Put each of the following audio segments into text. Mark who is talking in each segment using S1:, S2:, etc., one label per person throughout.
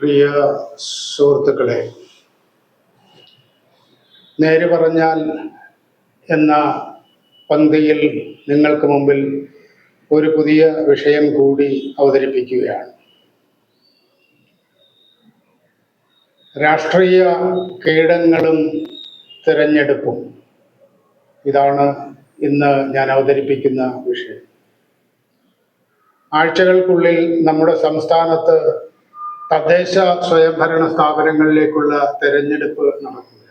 S1: പ്രിയ സുഹൃത്തുക്കളെ നേര് പറഞ്ഞാൽ എന്ന പന്തിയിൽ നിങ്ങൾക്ക് മുമ്പിൽ ഒരു പുതിയ വിഷയം കൂടി അവതരിപ്പിക്കുകയാണ് രാഷ്ട്രീയ കീടങ്ങളും തിരഞ്ഞെടുപ്പും ഇതാണ് ഇന്ന് ഞാൻ അവതരിപ്പിക്കുന്ന വിഷയം ആഴ്ചകൾക്കുള്ളിൽ നമ്മുടെ സംസ്ഥാനത്ത് തദ്ദേശ സ്വയംഭരണ സ്ഥാപനങ്ങളിലേക്കുള്ള തെരഞ്ഞെടുപ്പ് നടക്കുകയാണ്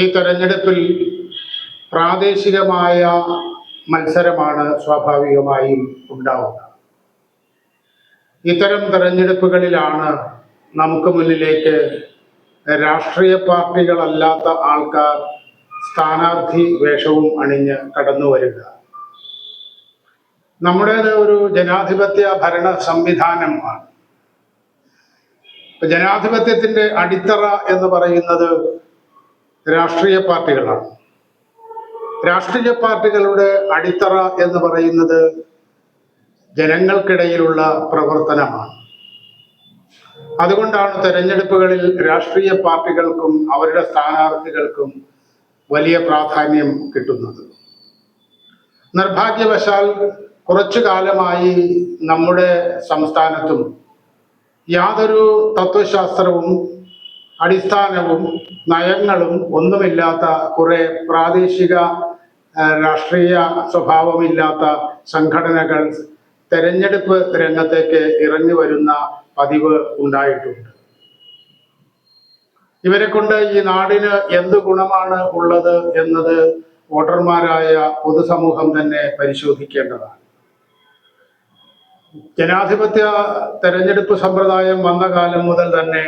S1: ഈ തെരഞ്ഞെടുപ്പിൽ പ്രാദേശികമായ മത്സരമാണ് സ്വാഭാവികമായും ഉണ്ടാവുക ഇത്തരം തെരഞ്ഞെടുപ്പുകളിലാണ് നമുക്ക് മുന്നിലേക്ക് രാഷ്ട്രീയ പാർട്ടികളല്ലാത്ത ആൾക്കാർ സ്ഥാനാർത്ഥി വേഷവും അണിഞ്ഞ് കടന്നു വരിക നമ്മുടേത് ഒരു ജനാധിപത്യ ഭരണ സംവിധാനമാണ് ഇപ്പൊ ജനാധിപത്യത്തിന്റെ അടിത്തറ എന്ന് പറയുന്നത് രാഷ്ട്രീയ പാർട്ടികളാണ് രാഷ്ട്രീയ പാർട്ടികളുടെ അടിത്തറ എന്ന് പറയുന്നത് ജനങ്ങൾക്കിടയിലുള്ള പ്രവർത്തനമാണ് അതുകൊണ്ടാണ് തെരഞ്ഞെടുപ്പുകളിൽ രാഷ്ട്രീയ പാർട്ടികൾക്കും അവരുടെ സ്ഥാനാർത്ഥികൾക്കും വലിയ പ്രാധാന്യം കിട്ടുന്നത് നിർഭാഗ്യവശാൽ കുറച്ചു കാലമായി നമ്മുടെ സംസ്ഥാനത്തും യാതൊരു തത്വശാസ്ത്രവും അടിസ്ഥാനവും നയങ്ങളും ഒന്നുമില്ലാത്ത കുറെ പ്രാദേശിക രാഷ്ട്രീയ സ്വഭാവമില്ലാത്ത സംഘടനകൾ തെരഞ്ഞെടുപ്പ് രംഗത്തേക്ക് ഇറങ്ങി വരുന്ന പതിവ് ഉണ്ടായിട്ടുണ്ട് ഇവരെ കൊണ്ട് ഈ നാടിന് എന്ത് ഗുണമാണ് ഉള്ളത് എന്നത് വോട്ടർമാരായ പൊതുസമൂഹം തന്നെ പരിശോധിക്കേണ്ടതാണ് ജനാധിപത്യ തെരഞ്ഞെടുപ്പ് സമ്പ്രദായം വന്ന കാലം മുതൽ തന്നെ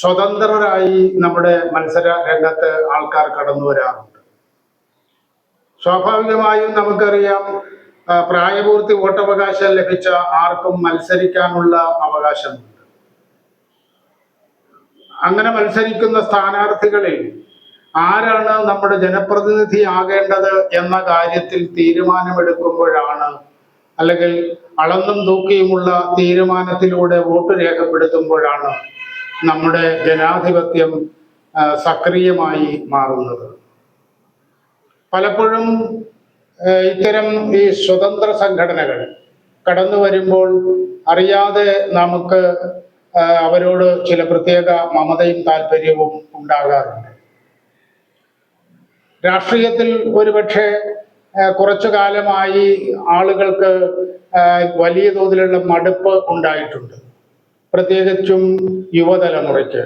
S1: സ്വതന്ത്രരായി നമ്മുടെ മത്സര രംഗത്ത് ആൾക്കാർ കടന്നു വരാറുണ്ട് സ്വാഭാവികമായും നമുക്കറിയാം പ്രായപൂർത്തി വോട്ടവകാശം ലഭിച്ച ആർക്കും മത്സരിക്കാനുള്ള അവകാശമുണ്ട് അങ്ങനെ മത്സരിക്കുന്ന സ്ഥാനാർത്ഥികളിൽ ആരാണ് നമ്മുടെ ജനപ്രതിനിധി ആകേണ്ടത് എന്ന കാര്യത്തിൽ തീരുമാനമെടുക്കുമ്പോഴാണ് അല്ലെങ്കിൽ അളന്നും തൂക്കിയുമുള്ള തീരുമാനത്തിലൂടെ വോട്ട് രേഖപ്പെടുത്തുമ്പോഴാണ് നമ്മുടെ ജനാധിപത്യം സക്രിയമായി മാറുന്നത് പലപ്പോഴും ഇത്തരം ഈ സ്വതന്ത്ര സംഘടനകൾ കടന്നു വരുമ്പോൾ അറിയാതെ നമുക്ക് അവരോട് ചില പ്രത്യേക മമതയും താല്പര്യവും ഉണ്ടാകാറുണ്ട് രാഷ്ട്രീയത്തിൽ ഒരുപക്ഷെ കുറച്ചു കാലമായി ആളുകൾക്ക് വലിയ തോതിലുള്ള മടുപ്പ് ഉണ്ടായിട്ടുണ്ട് പ്രത്യേകിച്ചും യുവതലമുറയ്ക്ക്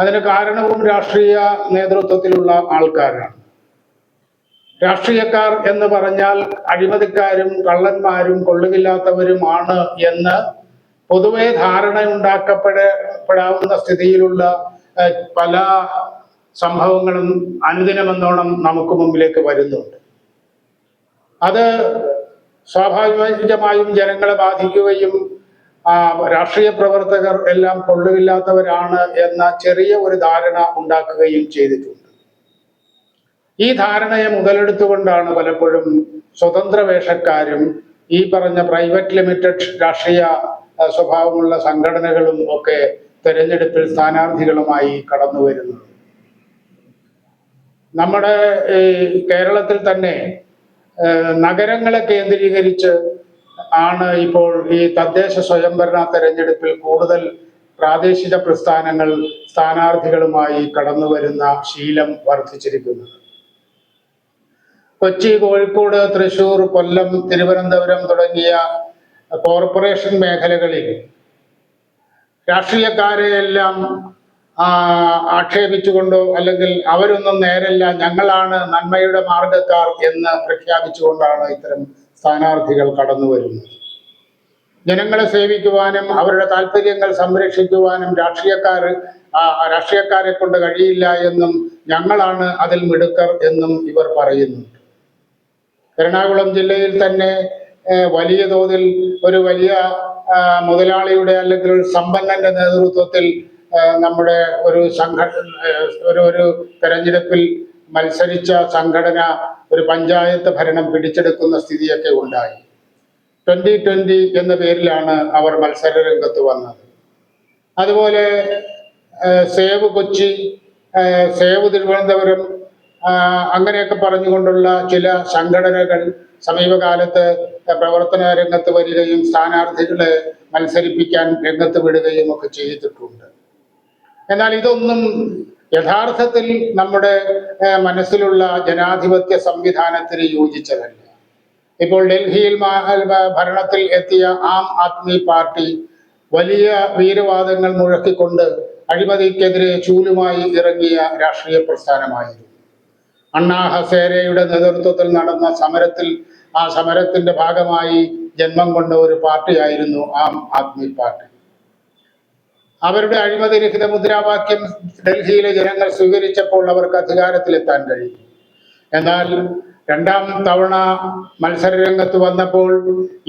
S1: അതിന് കാരണവും രാഷ്ട്രീയ നേതൃത്വത്തിലുള്ള ആൾക്കാരാണ് രാഷ്ട്രീയക്കാർ എന്ന് പറഞ്ഞാൽ അഴിമതിക്കാരും കള്ളന്മാരും കൊള്ളുകില്ലാത്തവരുമാണ് എന്ന് പൊതുവെ ധാരണ ഉണ്ടാക്കപ്പെടപ്പെടാവുന്ന സ്ഥിതിയിലുള്ള പല സംഭവങ്ങളും അനുദിനമെന്നോണം നമുക്ക് മുമ്പിലേക്ക് വരുന്നുണ്ട് അത് സ്വാഭാവികമായും ജനങ്ങളെ ബാധിക്കുകയും രാഷ്ട്രീയ പ്രവർത്തകർ എല്ലാം കൊള്ളുകില്ലാത്തവരാണ് എന്ന ചെറിയ ഒരു ധാരണ ഉണ്ടാക്കുകയും ചെയ്തിട്ടുണ്ട് ഈ ധാരണയെ മുതലെടുത്തുകൊണ്ടാണ് പലപ്പോഴും സ്വതന്ത്ര വേഷക്കാരും ഈ പറഞ്ഞ പ്രൈവറ്റ് ലിമിറ്റഡ് രാഷ്ട്രീയ സ്വഭാവമുള്ള സംഘടനകളും ഒക്കെ തെരഞ്ഞെടുപ്പിൽ സ്ഥാനാർത്ഥികളുമായി കടന്നു വരുന്നത് നമ്മുടെ കേരളത്തിൽ തന്നെ നഗരങ്ങളെ കേന്ദ്രീകരിച്ച് ആണ് ഇപ്പോൾ ഈ തദ്ദേശ സ്വയംഭരണ തെരഞ്ഞെടുപ്പിൽ കൂടുതൽ പ്രാദേശിക പ്രസ്ഥാനങ്ങൾ സ്ഥാനാർത്ഥികളുമായി കടന്നു വരുന്ന ശീലം വർദ്ധിച്ചിരിക്കുന്നത് കൊച്ചി കോഴിക്കോട് തൃശൂർ കൊല്ലം തിരുവനന്തപുരം തുടങ്ങിയ കോർപ്പറേഷൻ മേഖലകളിൽ രാഷ്ട്രീയക്കാരെയെല്ലാം ആക്ഷേപിച്ചുകൊണ്ടോ അല്ലെങ്കിൽ അവരൊന്നും നേരല്ല ഞങ്ങളാണ് നന്മയുടെ മാർഗക്കാർ എന്ന് പ്രഖ്യാപിച്ചുകൊണ്ടാണ് ഇത്തരം സ്ഥാനാർത്ഥികൾ കടന്നു വരുന്നത് ജനങ്ങളെ സേവിക്കുവാനും അവരുടെ താല്പര്യങ്ങൾ സംരക്ഷിക്കുവാനും രാഷ്ട്രീയക്കാർ രാഷ്ട്രീയക്കാരെ കൊണ്ട് കഴിയില്ല എന്നും ഞങ്ങളാണ് അതിൽ മിടുക്കർ എന്നും ഇവർ പറയുന്നുണ്ട് എറണാകുളം ജില്ലയിൽ തന്നെ വലിയ തോതിൽ ഒരു വലിയ മുതലാളിയുടെ അല്ലെങ്കിൽ ഒരു സമ്പന്നന്റെ നേതൃത്വത്തിൽ നമ്മുടെ ഒരു സംഘടന ഒരു ഒരു തെരഞ്ഞെടുപ്പിൽ മത്സരിച്ച സംഘടന ഒരു പഞ്ചായത്ത് ഭരണം പിടിച്ചെടുക്കുന്ന സ്ഥിതിയൊക്കെ ഉണ്ടായി ട്വന്റി ട്വന്റി എന്ന പേരിലാണ് അവർ മത്സര രംഗത്ത് വന്നത് അതുപോലെ സേവ് കൊച്ചി സേവ് തിരുവനന്തപുരം അങ്ങനെയൊക്കെ പറഞ്ഞുകൊണ്ടുള്ള ചില സംഘടനകൾ സമീപകാലത്ത് പ്രവർത്തന രംഗത്ത് വരികയും സ്ഥാനാർത്ഥികളെ മത്സരിപ്പിക്കാൻ രംഗത്ത് വിടുകയും ഒക്കെ ചെയ്തിട്ടുണ്ട് എന്നാൽ ഇതൊന്നും യഥാർത്ഥത്തിൽ നമ്മുടെ മനസ്സിലുള്ള ജനാധിപത്യ സംവിധാനത്തിന് യോജിച്ചതല്ല ഇപ്പോൾ ഡൽഹിയിൽ ഭരണത്തിൽ എത്തിയ ആം ആദ്മി പാർട്ടി വലിയ വീരവാദങ്ങൾ മുഴക്കിക്കൊണ്ട് അഴിമതിക്കെതിരെ ചൂലുമായി ഇറങ്ങിയ രാഷ്ട്രീയ പ്രസ്ഥാനമായിരുന്നു അണ്ണാ ഹസേരയുടെ നേതൃത്വത്തിൽ നടന്ന സമരത്തിൽ ആ സമരത്തിന്റെ ഭാഗമായി ജന്മം കൊണ്ട ഒരു പാർട്ടിയായിരുന്നു ആം ആദ്മി പാർട്ടി അവരുടെ അഴിമതി രഹിത മുദ്രാവാക്യം ഡൽഹിയിലെ ജനങ്ങൾ സ്വീകരിച്ചപ്പോൾ അവർക്ക് അധികാരത്തിലെത്താൻ കഴിയും എന്നാൽ രണ്ടാം തവണ മത്സരരംഗത്ത് വന്നപ്പോൾ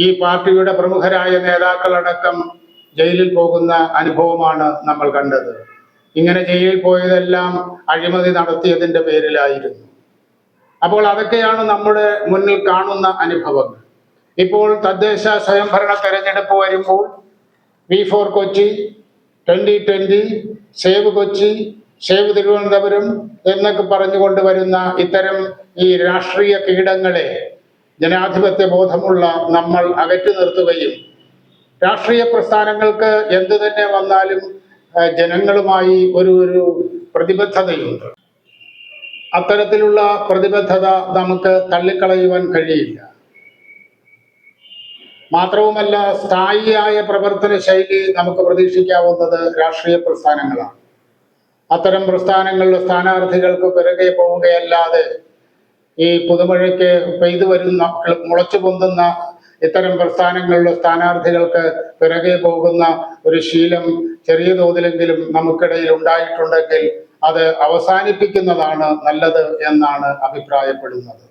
S1: ഈ പാർട്ടിയുടെ പ്രമുഖരായ നേതാക്കളടക്കം ജയിലിൽ പോകുന്ന അനുഭവമാണ് നമ്മൾ കണ്ടത് ഇങ്ങനെ ജയിലിൽ പോയതെല്ലാം അഴിമതി നടത്തിയതിൻ്റെ പേരിലായിരുന്നു അപ്പോൾ അതൊക്കെയാണ് നമ്മുടെ മുന്നിൽ കാണുന്ന അനുഭവങ്ങൾ ഇപ്പോൾ തദ്ദേശ സ്വയംഭരണ തെരഞ്ഞെടുപ്പ് വരുമ്പോൾ we for Kochi twenty twenty save Kochi save Thiruvananthapuram എന്നൊക്കെ പറഞ്ഞുകൊണ്ട് വരുന്ന ഇത്തരം ഈ രാഷ്ട്രീയ കീടങ്ങളെ ജനാധിപത്യ ബോധമുള്ള നമ്മൾ അകറ്റി നിർത്തുകയും രാഷ്ട്രീയ പ്രസ്ഥാനങ്ങൾക്ക് എന്തു തന്നെ വന്നാലും ജനങ്ങളുമായി ഒരു ഒരു പ്രതിബദ്ധതയുണ്ട് അത്തരത്തിലുള്ള പ്രതിബദ്ധത നമുക്ക് തള്ളിക്കളയുവാൻ കഴിയില്ല മാത്രവുമല്ല സ്ഥായിയായ പ്രവർത്തന ശൈലി നമുക്ക് പ്രതീക്ഷിക്കാവുന്നത് രാഷ്ട്രീയ പ്രസ്ഥാനങ്ങളാണ് അത്തരം പ്രസ്ഥാനങ്ങളിലെ സ്ഥാനാർത്ഥികൾക്ക് പിറകെ പോവുകയല്ലാതെ ഈ പുതുമഴയ്ക്ക് പെയ്തു വരുന്ന മുളച്ചു പൊന്തുന്ന ഇത്തരം പ്രസ്ഥാനങ്ങളിലെ സ്ഥാനാർത്ഥികൾക്ക് പിറകെ പോകുന്ന ഒരു ശീലം ചെറിയ തോതിലെങ്കിലും നമുക്കിടയിൽ ഉണ്ടായിട്ടുണ്ടെങ്കിൽ അത് അവസാനിപ്പിക്കുന്നതാണ് നല്ലത് എന്നാണ് അഭിപ്രായപ്പെടുന്നത്